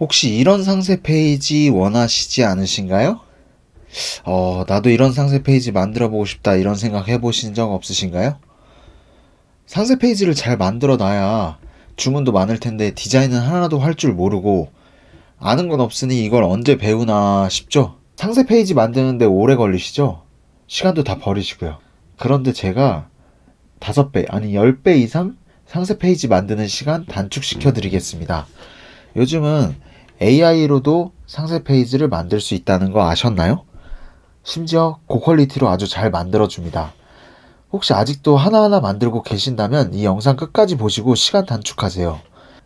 혹시 이런 상세 페이지 원하시지 않으신가요? 어, 나도 이런 상세 페이지 만들어 보고 싶다 이런 생각 해보신 적 없으신가요? 상세 페이지를 잘 만들어 놔야 주문도 많을 텐데 디자인은 하나도 할 줄 모르고 아는 건 없으니 이걸 언제 배우나 싶죠? 상세 페이지 만드는데 오래 걸리시죠? 시간도 다 버리시고요. 그런데 제가 5배, 아니 10배 이상 상세 페이지 만드는 시간 단축시켜 드리겠습니다. 요즘은 AI로도 상세 페이지를 만들 수 있다는 거 아셨나요? 심지어 고퀄리티로 아주 잘 만들어줍니다. 혹시 아직도 하나하나 만들고 계신다면 이 영상 끝까지 보시고 시간 단축하세요.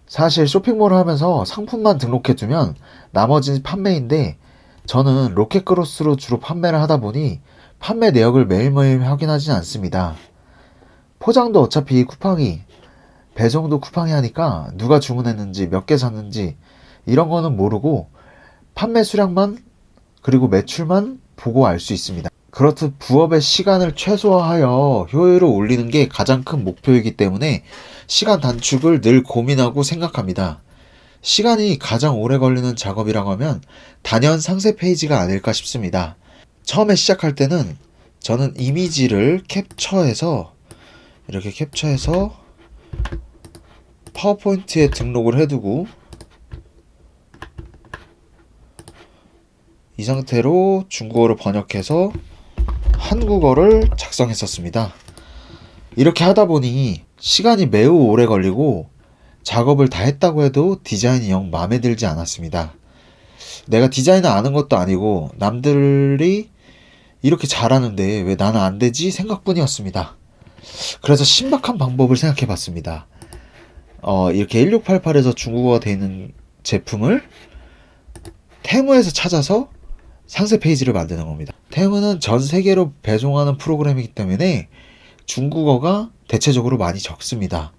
사실 쇼핑몰을 하면서 상품만 등록해두면 나머지는 판매인데 저는 로켓크로스로 주로 판매를 하다 보니 판매 내역을 매일매일 확인하진 않습니다. 포장도 어차피 쿠팡이 배송도 쿠팡이 하니까 누가 주문했는지 몇 개 샀는지 이런 거는 모르고 판매 수량만 그리고 매출만 보고 알 수 있습니다. 그렇듯 부업의 시간을 최소화하여 효율을 올리는 게 가장 큰 목표이기 때문에 시간 단축을 늘 고민하고 생각합니다. 시간이 가장 오래 걸리는 작업이라고 하면 단연 상세 페이지가 아닐까 싶습니다. 처음에 시작할 때는 저는 이미지를 캡처해서 이렇게 캡처해서 파워포인트에 등록을 해두고 이 상태로 중국어로 번역해서 한국어를 작성했었습니다. 이렇게 하다 보니 시간이 매우 오래 걸리고 작업을 다 했다고 해도 디자인이 영 마음에 들지 않았습니다. 내가 디자인을 아는 것도 아니고 남들이 이렇게 잘하는데 왜 나는 안 되지 생각뿐이었습니다. 그래서 신박한 방법을 생각해 봤습니다. 어, 이렇게 1688에서 중국어가 되어 있는 제품을 테무에서 찾아서 상세 페이지를 만드는 겁니다. 테무는 전 세계로 배송하는 프로그램이기 때문에 중국어가 대체적으로 많이 적습니다.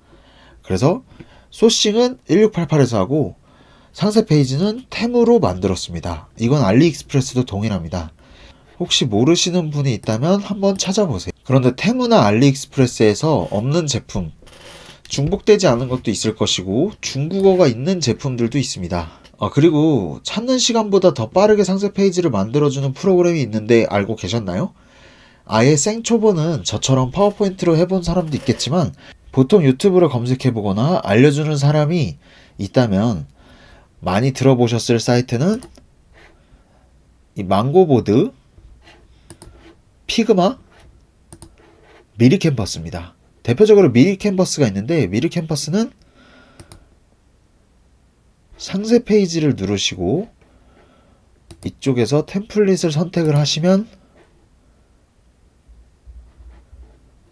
그래서 소싱은 1688에서 하고 상세 페이지는 테무로 만들었습니다. 이건 알리익스프레스도 동일합니다. 혹시 모르시는 분이 있다면 한번 찾아보세요. 그런데 테무나 알리익스프레스에서 없는 제품, 중복되지 않은 것도 있을 것이고 중국어가 있는 제품들도 있습니다. 아, 그리고 찾는 시간보다 더 빠르게 상세 페이지를 만들어주는 프로그램이 있는데 알고 계셨나요? 아예 생초보는 저처럼 파워포인트로 해본 사람도 있겠지만 보통 유튜브를 검색해보거나 알려주는 사람이 있다면 많이 들어보셨을 사이트는 이 망고보드, 피그마, 미리캔버스입니다. 대표적으로 미리 캔버스가 있는데 미리 캔버스는 상세 페이지를 누르시고 이쪽에서 템플릿을 선택을 하시면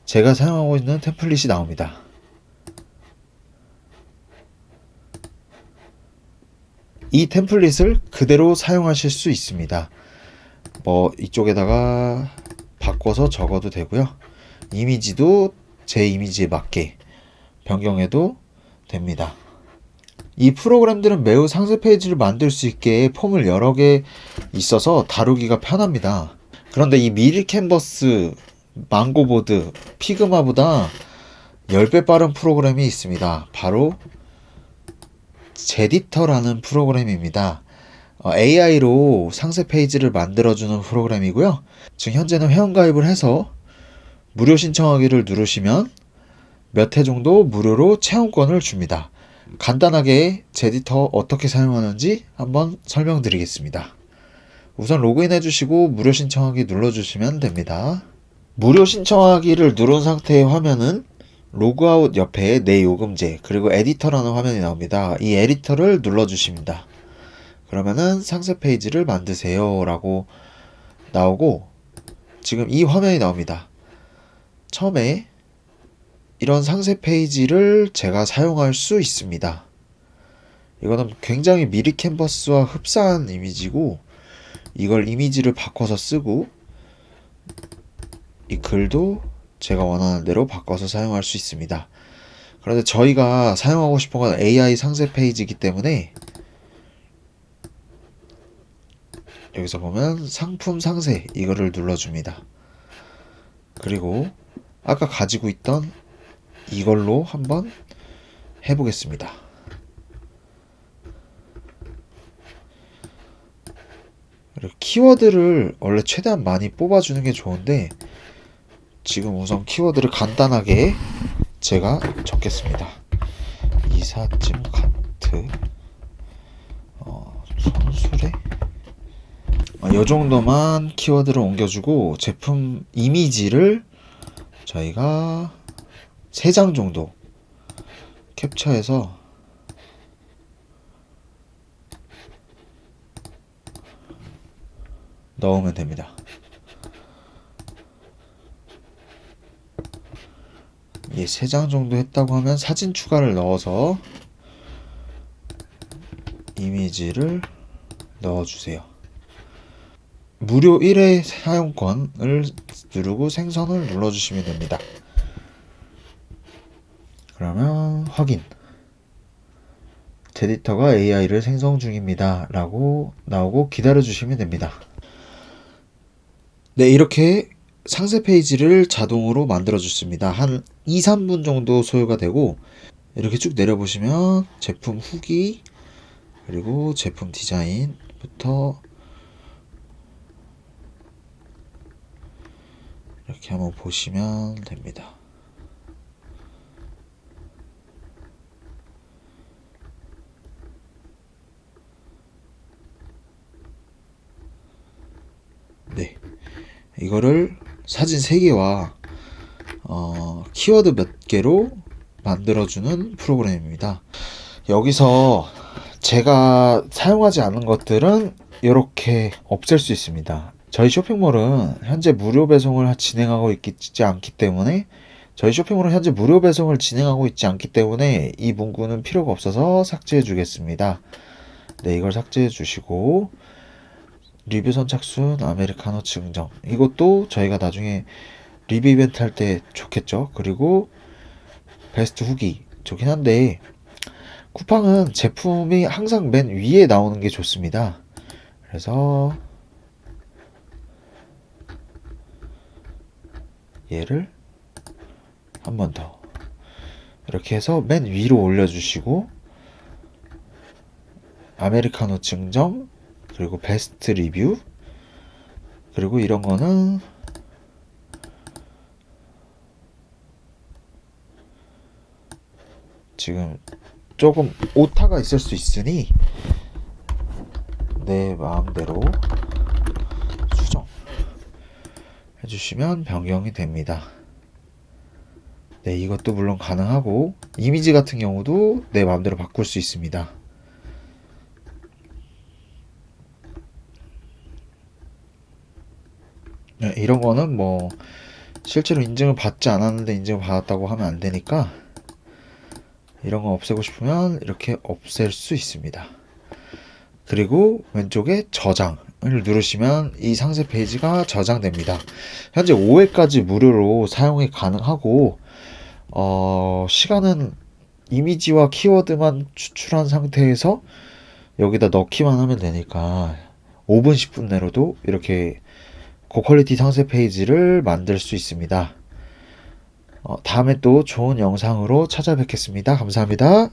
제가 사용하고 있는 템플릿이 나옵니다. 이 템플릿을 그대로 사용하실 수 있습니다. 뭐 이쪽에다가 바꿔서 적어도 되고요. 이미지도 제 이미지에 맞게 변경해도 됩니다. 이 프로그램들은 매우 상세 페이지를 만들 수 있게 폼을 여러 개 있어서 다루기가 편합니다. 그런데 이 미리 캔버스, 망고보드, 피그마보다 10배 빠른 프로그램이 있습니다. 바로 제디터라는 프로그램입니다. 어, AI로 상세 페이지를 만들어주는 프로그램이고요. 지금 현재는 회원가입을 해서 무료 신청하기를 누르시면 몇 회 정도 무료로 체험권을 줍니다. 간단하게 제디터 어떻게 사용하는지 한번 설명드리겠습니다. 우선 로그인 해 주시고 무료 신청하기 눌러 주시면 됩니다. 무료 신청하기를 누른 상태의 화면은 로그아웃 옆에 내 요금제 그리고 에디터라는 화면이 나옵니다. 이 에디터를 눌러 주십니다. 그러면은 상세 페이지를 만드세요 라고 나오고 지금 이 화면이 나옵니다. 처음에 이런 상세 페이지를 제가 사용할 수 있습니다. 이거는 굉장히 미리 캔버스와 흡사한 이미지고 이걸 이미지를 바꿔서 쓰고 이 글도 제가 원하는 대로 바꿔서 사용할 수 있습니다. 그런데 저희가 사용하고 싶은 건 AI 상세 페이지이기 때문에 여기서 보면 상품 상세 이거를 눌러줍니다. 그리고 아까 가지고 있던 이걸로 한번 해보겠습니다. 키워드를 원래 최대한 많이 뽑아주는 게 좋은데 지금 우선 키워드를 간단하게 제가 적겠습니다. 이삿짐 카트 어, 어, 이 정도만 키워드를 옮겨주고 제품 이미지를 저희가 세장 정도 캡처해서 넣으면 됩니다. 이세장 정도 했다고 하면 사진 추가를 넣어서 이미지를 넣어주세요. 무료 1회 사용권을 누르고 생성을 눌러주시면 됩니다. 그러면 확인. 제디터가 AI를 생성 중입니다. 라고 나오고 기다려 주시면 됩니다. 네, 이렇게 상세 페이지를 자동으로 만들어 줬습니다. 한 2, 3분 정도 소요가 되고 이렇게 쭉 내려보시면 제품 후기 그리고 제품 디자인부터 이렇게 한번 보시면 됩니다. 네. 이거를 사진 3개와 어, 키워드 몇 개로 만들어주는 프로그램입니다. 여기서 제가 사용하지 않은 것들은 이렇게 없앨 수 있습니다. 저희 쇼핑몰은 현재 무료 배송을 진행하고 있지 않기 때문에 저희 쇼핑몰은 현재 무료 배송을 진행하고 있지 않기 때문에 이 문구는 필요가 없어서 삭제해 주겠습니다. 네, 이걸 삭제해 주시고 리뷰 선착순 아메리카노 증정 이것도 저희가 나중에 리뷰 이벤트 할 때 좋겠죠. 그리고 베스트 후기 좋긴 한데 쿠팡은 제품이 항상 맨 위에 나오는 게 좋습니다. 그래서 얘를 한 번 더. 이렇게 해서 맨 위로 올려주시고 아메리카노 증정 그리고 베스트 리뷰 그리고 이런 거는 지금 조금 오타가 있을 수 있으니 내 마음대로 수정 해주시면 변경이 됩니다. 네, 이것도 물론 가능하고 이미지 같은 경우도 내 마음대로 바꿀 수 있습니다. 네, 이런 거는 뭐 실제로 인증을 받지 않았는데 인증을 받았다고 하면 안 되니까 이런 거 없애고 싶으면 이렇게 없앨 수 있습니다. 그리고 왼쪽에 저장 을 누르시면 이 상세 페이지가 저장됩니다. 현재 5회까지 무료로 사용이 가능하고 어, 시간은 이미지와 키워드만 추출한 상태에서 여기다 넣기만 하면 되니까 5분 10분 내로도 이렇게 고퀄리티 상세 페이지를 만들 수 있습니다. 어, 다음에 또 좋은 영상으로 찾아뵙겠습니다. 감사합니다.